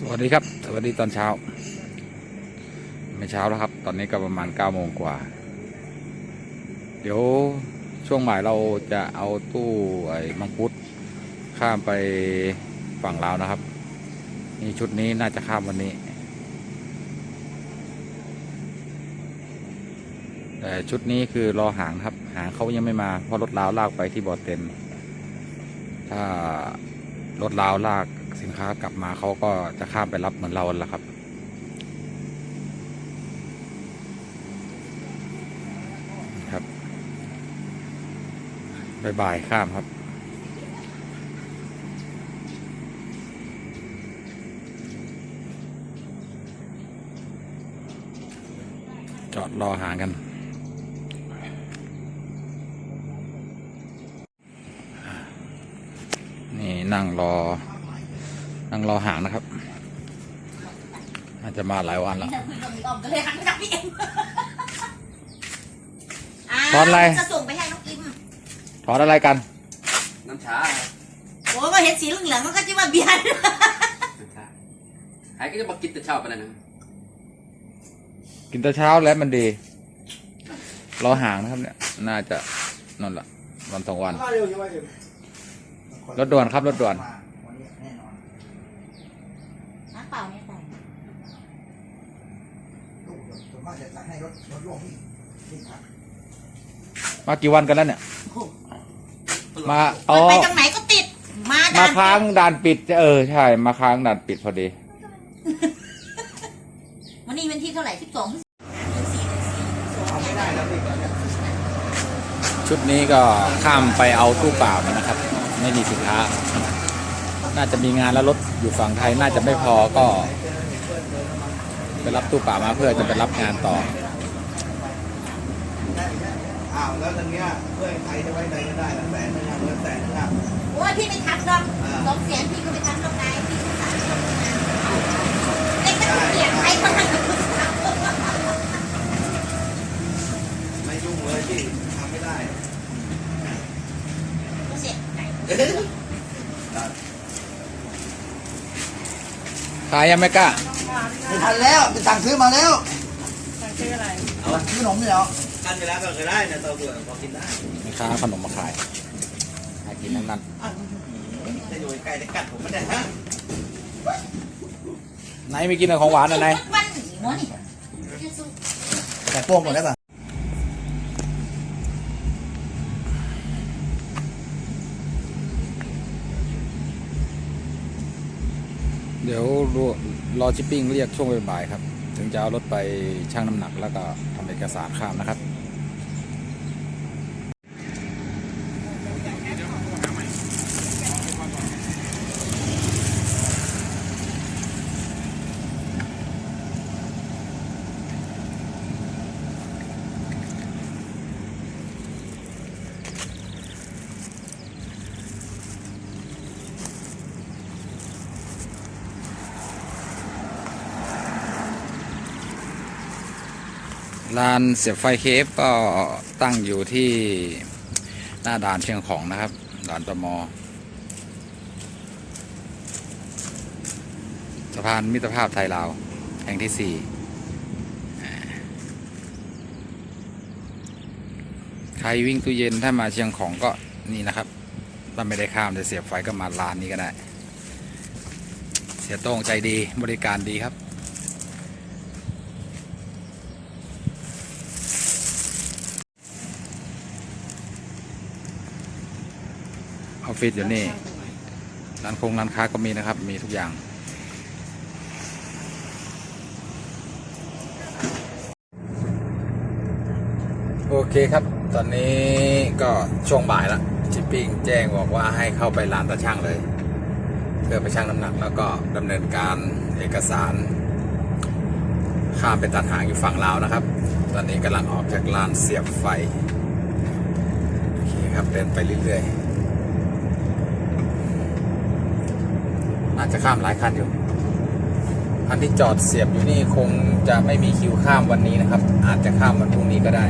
สวัสดีครับ สวัสดีตอนเช้า ไม่เช้าแล้วครับ ตอนนี้ก็ประมาณ9ก้าโมงกว่า เดี๋ยวช่วงบ่ายเราจะเอาตู้ไอ้มังคุดข้ามไปฝั่งลาวนะครับ นี่ชุดนี้น่าจะข้ามวันนี้แต่ชุดนี้คือรอหางครับ หางเขายังไม่มาเพราะรถลาวลากไปที่บ่อเต็นถ้ารถลาวลาก สินค้ากลับมาเขาก็จะข้ามไปรับเหมือนเราแหละครับ ครับบ่ายๆข้ามครับจอดรอหางกัน นี่นั่งรอ นั่งรอหางนะครับ อาจจะมาหลายวันแล้ว ออมก็เลยหันไปทางพี่เอ็มตอนอะไร จะส่งไปให้น้องอิมถอนอะไรกัน น้ำชาโอ้ก็เห็นสีเหลืองๆมันก็จะมาเบียร์น้ำชาไอ้ก็จะมากินแต่เช้าไปเลยนะกินแต่เช้าแล้วมันดี รอหางนะครับเนี่ย น่าจะนั่นแหละวันสองวันมาเร็วใช่ไหมเอ็มรถด่วนครับรถด่วน มาวันนี้แน่นอน น้ำ เปล่าไม่ใส่ลูกส่วนมากจะสั่งให้รถรถล่วงที่ที่พักมากี่วันกันแล้วเนี่ย มาอ๋อไปตรงไหนก็ติด มามาด่านค้างด่านปิดเออใช่ มาค้างด่านปิดพอดี วันนี้วันที่เท่าไหร่สิบสองเอาไม่ได้แล้วพี่ก่อนเนี่ยชุดนี้ก็ข้ามไปเอาตู้เปล่ามานะครับ ไม่มีสินค้า น่าจะมีงานแล้วรถอยู่ฝั่งไทยน่าจะไม่พอก็ไปรับตู้เปล่ามาเพื่อจะไปรับงานต่ออ้าวแล้วตรงเนี้ยเพื่อนใครจะไว้ใจก็ได้ละแสนนึงอะเงินแสนนึงอะโอ้ยพี่ไม่ทักหรอกสองแสนพี่ก็ไม่ทักหรอกนายพี่ก็ทักเด็กก็เปลี่ยนไปคนนั้นก็ทักไม่ยุ่งเลยที่ทำไม่ได้ ก็เสร็จไหน ขายยังไม่กล้า ไม่ทันแล้วไปสั่งซื้อมาแล้วสั่งซื้ออะไรเอาซื้อขนมนี่เหรอกันเวลาก็เคยได้นะตัวเบื่อพอกินได้มีค้าขนมมาขายหากินทั้งนั้นจะอยู่ใกล้จะกัดผมไม่ได้ฮะไหนไม่กินของหวานอะไหนวันนี้เนาะนี่จะสู้แต่โป้งหมดได้ป่ะ เดี๋ยวรอรอชิปปิ้งเรียกช่วงบ่ายๆครับ ถึงจะเอารถไปชั่งน้ำหนักแล้วก็ทำเอกสารข้ามนะครับ ลานเสียบไฟเคฟก็ตั้งอยู่ที่หน้าด่านเชียงของนะครับ ด่านตมสะพานมิตรภาพไทยลาว แห่งที่สี่ใครวิ่งตู้เย็นถ้ามาเชียงของก็นี่นะครับถ้าไม่ได้ข้ามจะเสียบไฟก็มาลานนี้ก็ได้ เสียโต้งใจดีบริการดีครับ ฟฟิศอยู่นี่ร้านคงร้านค้าก็มีนะครับ มีทุกอย่าง โอเคครับ ตอนนี้ก็ช่วงบ่ายละชิปปิ้งแจ้งบอกว่าให้เข้าไปร้านตาช่างเลย เพื่อไปชั่งน้ำหนักแล้วก็ดำเนินการเอกสารข้ามไปตัดหางอยู่ฝั่งลาวนะครับ ตอนนี้กำลังออกจากลานเสียบไฟ โอเคครับเดินไปเรื่อยๆ อาจจะข้ามหลายคันอยู่คันที่จอดเสียบอยู่นี่คงจะไม่มีคิวข้ามวันนี้นะครับ อาจจะข้ามวันพรุ่งนี้ก็ได้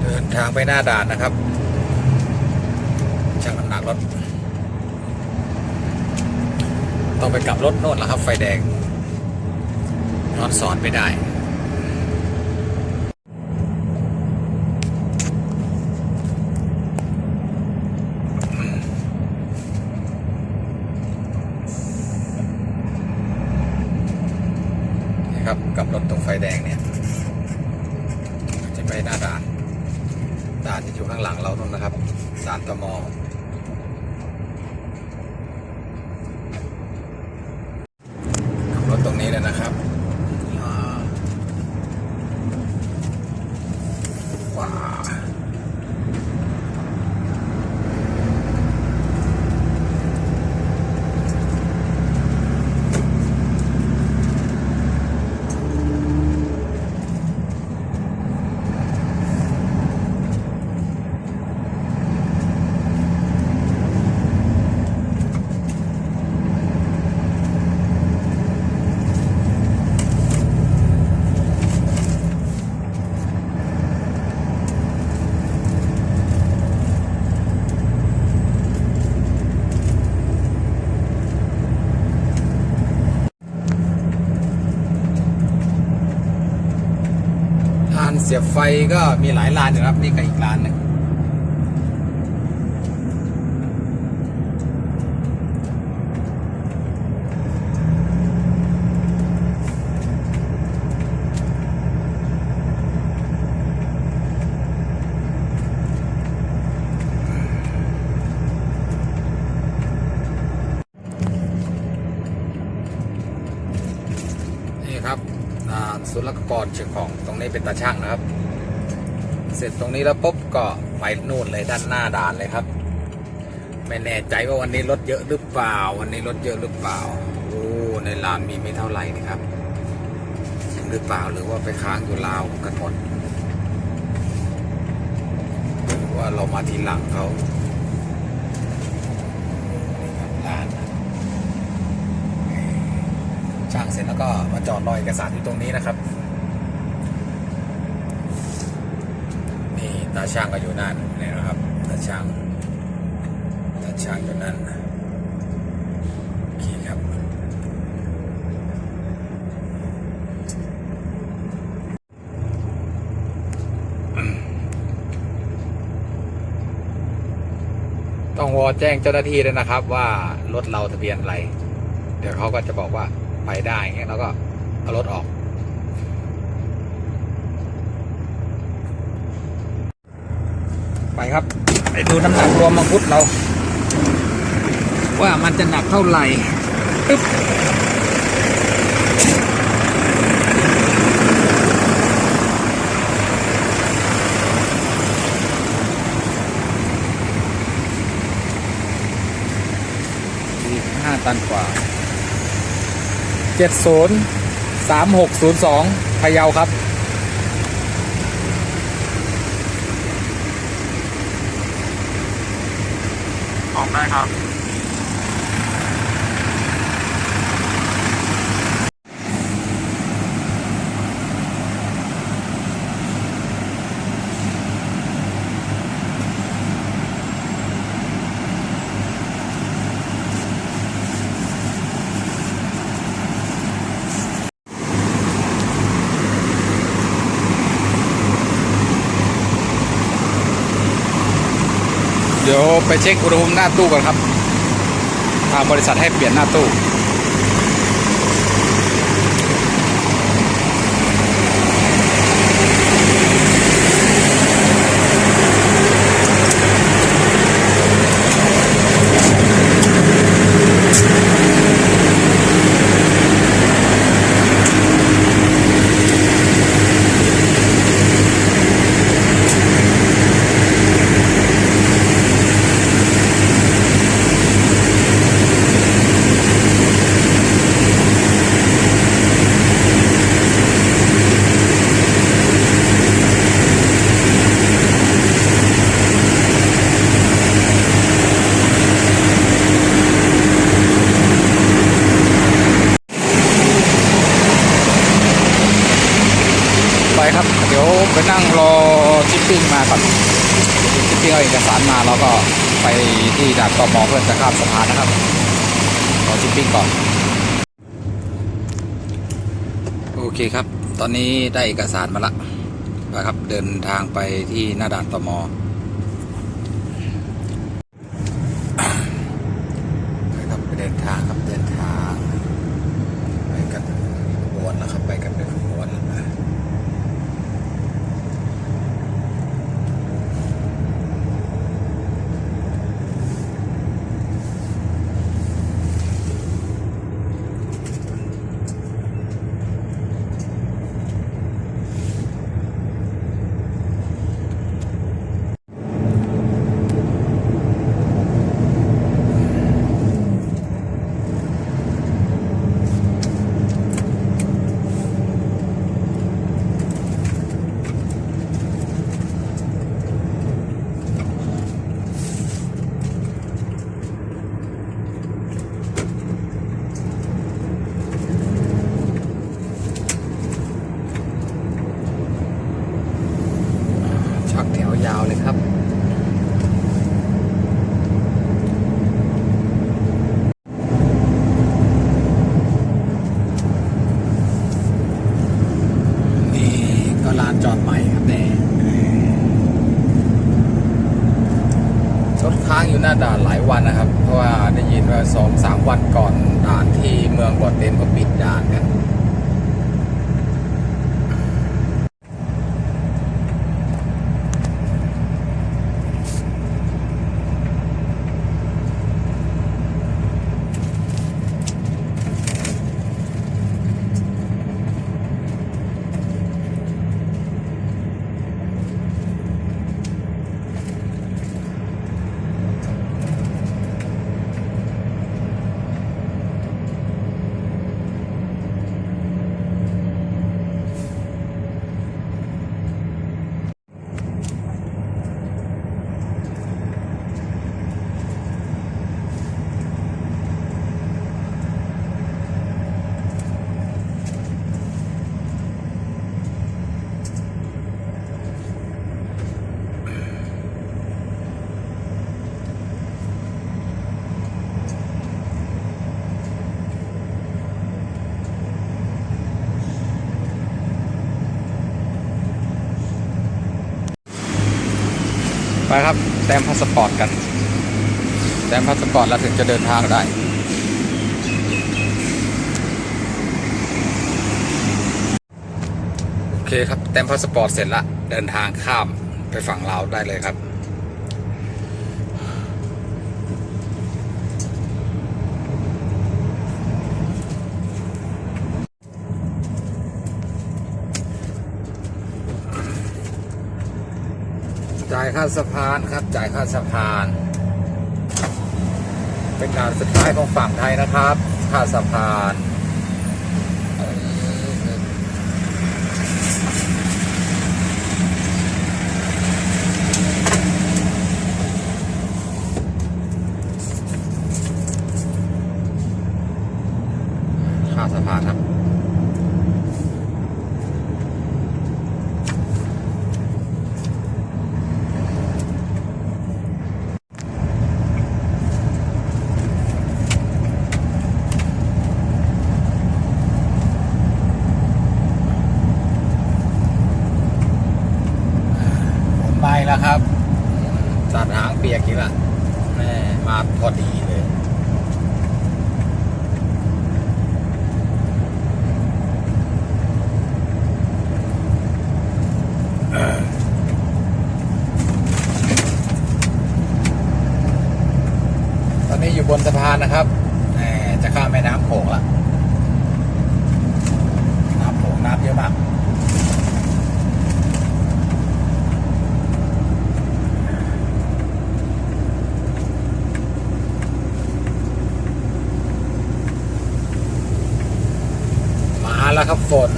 เดินทางไปหน้าด่านนะครับช่างน้ำหนักรถ ต้องไปกลับรถโน่นแล้วครับไฟแดงนอนสอนไม่ได้ครับกลับรถตรงไฟแดงเนี่ย จะไปหน้าด่าน ด่านจะอยู่ข้างหลังเรานู่นนะครับด่านตมขับรถตรงนี้เลยนะครับอ่าว้าลาน เสียบไฟก็มีหลายร้านนะครับนี่ก็อีกร้านหนึ่ง นี่ครับอ่า ศุลกากรเชียงของตรงนี้เป็นตาช่างนะครับ เสร็จตรงนี้แล้วปุ๊บก็ไปนู่นเลยด้านหน้าด่านเลยครับ ไม่แน่ใจว่าวันนี้รถเยอะหรือเปล่า วันนี้รถเยอะหรือเปล่าโอ้ในลานมีไม่เท่าไหร่นะครับจริงหรือเปล่าหรือว่าไปค้างอยู่ลาวกันหมดว่าเรามาทีหลังเขานี่ครับลาน ช่างเสร็จแล้วก็มาจอดรอเอกสารอยู่ตรงนี้นะครับ นี่ตาช่างก็อยู่นั่นนี่นะครับตาช่างตาช่างอยู่นั่นโอเคครับต้องวอแจ้งเจ้าหน้าที่ด้วยนะครับว่ารถเราทะเบียนอะไร เดี๋ยวเขาก็จะบอกว่า ไปได้เงี้ยแล้วก็เอารถออก ไปครับ ไปดูน้ำหนักรวมมังคุดเรา ว่ามันจะหนักเท่าไหร่ปึ๊บห้าตันกว่า เจ็ดศูนย์สามหกศูนย์สองพะเยาครับออกได้ครับ ไปเช็คอุณหภูมิหน้าตู้ก่อนครับทางบริษัทให้เปลี่ยนหน้าตู้ ครับ เดี๋ยวไปนั่งรอชิปปิ้งมาก่อนปิ้งเอาเอกสารมาเราก็ไปที่ด่านตมเพื่อจะข้ามสะพานนะครับรอชิปปิ้งก่อน โอเคครับ ตอนนี้ได้เอกสารมาละนะครับ เดินทางไปที่หน้าด่านตมไปครับไปเดินทางครับเดินทาง ไปกันขบวนนะครับ ไปกันเป็นขบวนนะ ชักแถวยาวเลยครับ นี่ก็ลานจอดใหม่ครับเนี่ยรถค้างอยู่หน้าด่านหลาย วันนะครับ เพราะว่าได้ยินว่าสองสามวันก่อนด่านที่เมืองบอดเดนก็ปิดด่านกัน ไปครับแต้มพาสปอร์ตกันแต้มพาสปอร์ตแล้วถึงจะเดินทางได้โอเคครับแต้มพาสปอร์ตเสร็จละเดินทางข้ามไปฝั่งลาวได้เลยครับ จ่ายค่าสะพานครับ จ่ายค่าสะพาน เป็นการสุดท้ายของฝั่งไทยนะครับ ค่าสะพานค่าสะพานครับ ผมไปแล้วครับตัดหางเปียกอีกและแม่มาพอดีเลย ตอนนี้อยู่บ นะครับจะข้ามแม่น้ำโขงละน้ำโขงน้ำเยอะมากมาแล้วครับฝน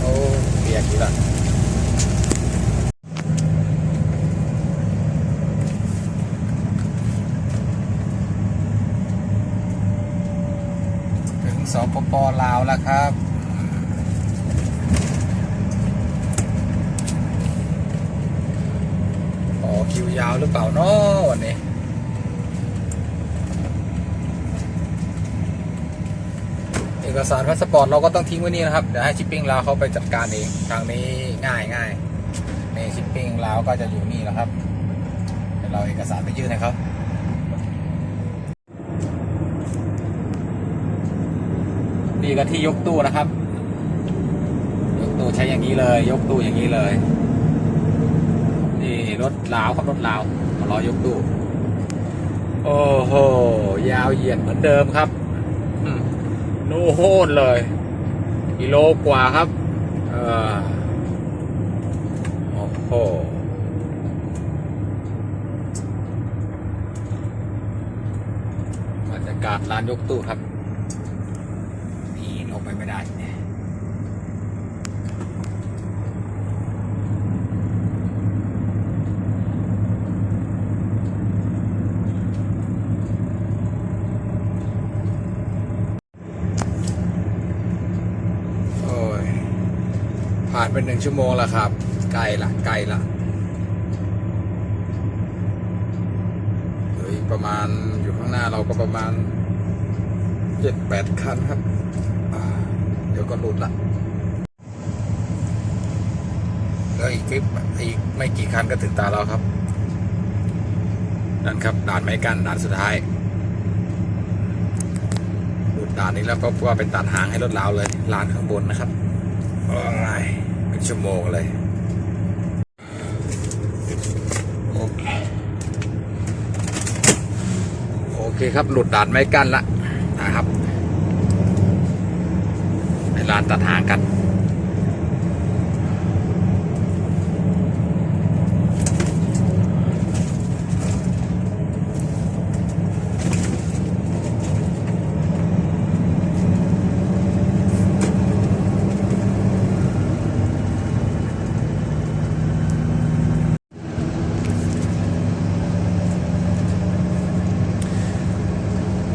โอ้เปียกอยู่ละถึงส ปปลาวแล้วครับโอคคิวยาวหรือเปล่าเนาะวันนี้เอกสารพาสปอร์ตเราก็ต้องทิ้งไว้นี่นะครับ เดี๋ยวให้ชิปปิ้งลาวเขาไปจัดการเอง ทางนี้ง่ายง่ายในชิปปิ้งลาวก็จะอยู่นี่แหละครับเดี๋ยวเราเอกสารไปยื่นให้เขา นี่ก็ที่ยกตู้นะครับ ยกตู้ใช้อย่างนี้เลย ยกตู้อย่างนี้เลย นี่รถลาวครับรถลาวมารอยกตู้ โอ้โห ยาวเหยียดเหมือนเดิมครับนู่นเลย กิโลกว่าครับ เออโอ้โหบรรยากาศร้านยกตู้ครับ นี่ลงไปไม่ได้ โอ้ย ผ่านหนึ่งชั่วโมงแล้วครับใกล้ละใกล้ละเหลืออีกประมาณอยู่ข้างหน้าเราก็ประมาณเจ็ดแปดคันครับ เดี๋ยวก็หลุดละแล้วอีกคลิปอีกไม่กี่คันก็ถึงตาเราครับ นั่นครับด่านไม้กันด่านสุดท้ายหลุดด่านนี้แล้วก็ว่าเป็นตัดหางให้รถเราเลยลานข้างบนนะครับอ้ยเป็น ชั่วโมงเลยโอเคโอเคครับหลุดด่านไม้กั้นละนะครับในลานตัดหางกัน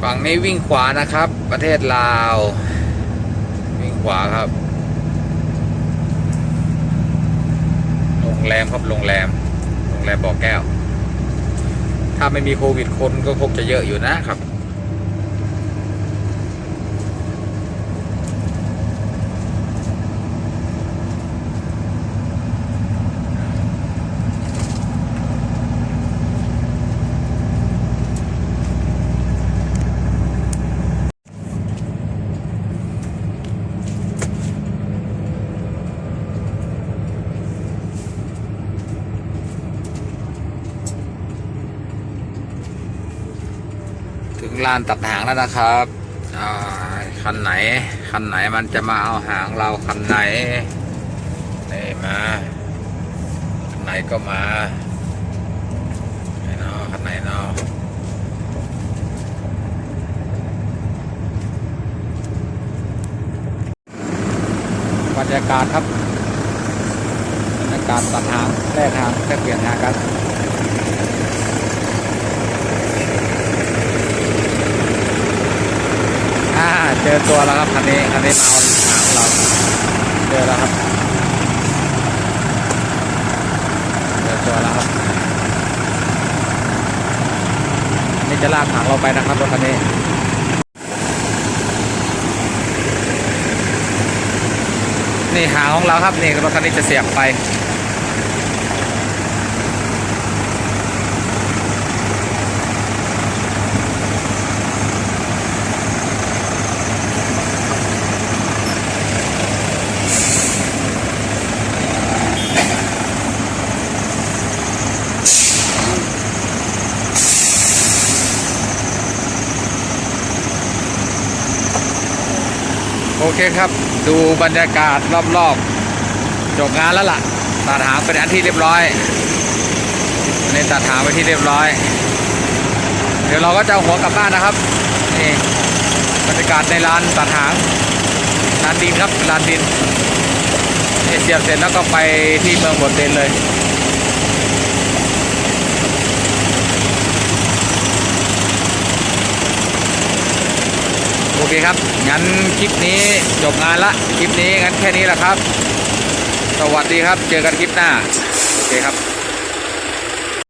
ฝั่ง นี้วิ่งขวานะครับ ประเทศลาว วิ่งขวาครับ โรงแรมครับโรงแรม โรงแรมบ่อแก้ว ถ้าไม่มีโควิดคนก็คงจะเยอะอยู่นะครับานตัดหางแล้วนะครับคันไหน คันไหนมันจะมาเอาหางเราคันไหนนี่มาคันไหนก็มาไหนเนาะคันไหนเนาะบรรยากาศครับบรรยากาศตัดหางแลกหางแลกเปลี่ยนหางกัน อ่า เจอตัวแล้วครับคันนี้คันนี้มาเอาหางเราเจอแล้วครับเจอตัวแล้วครับ นี่จะลากหางเราไปนะครับรถคันนี้นี่หางของเราครับนี่รถคันนี้จะเสียบไป โอเคครับ ดูบรรยากาศรอบๆจบงานแล้วล่ะตัดหางเป็นอันที่เรียบร้อยอันนี้ตัดหางไปที่เรียบร้อย เดี๋ยวเราก็จะหัวกลับบ้านนะครับนี่บรรยากาศในร้านตัดหางร้านดินครับร้านดินเสียบเสร็จแล้วก็ไปที่เมืองบทเดนเลย เคครับ งั้นคลิปนี้จบงานละ คลิปนี้งั้นแค่นี้แหละครับ สวัสดีครับ เจอกันคลิปหน้า โอเคครับ